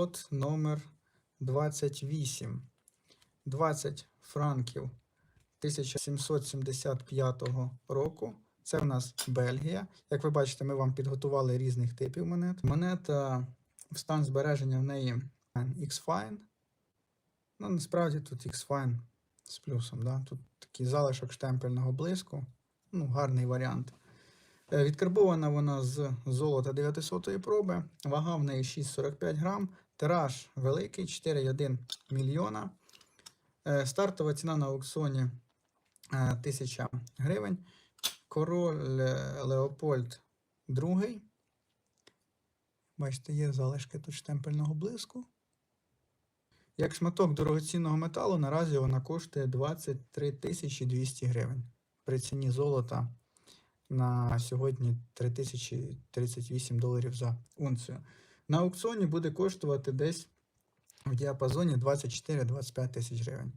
лот номер 28. 20 франків 1775 року. Це в нас Бельгія. Як ви бачите, ми вам підготували різних типів монет. Монета в стан збереження в неї X-Fine. Ну, насправді тут X-Fine з плюсом. Да? Тут такий залишок штемпельного блиску. Ну, гарний варіант. Е, Відкарбована вона з золота 900 проби, вага в неї 6,45 грам, тираж великий 4,1 мільйона. Е, Стартова ціна на аукціоні е, 1000 гривень. Король е, Леопольд II. Бачите, є залишки тут штемпельного блиску. Як шматок дорогоцінного металу, наразі вона коштує 23 200 гривень. При ціні золота на сьогодні 3038 доларів за унцію. На аукціоні буде коштувати десь в діапазоні 24-25 тисяч гривень.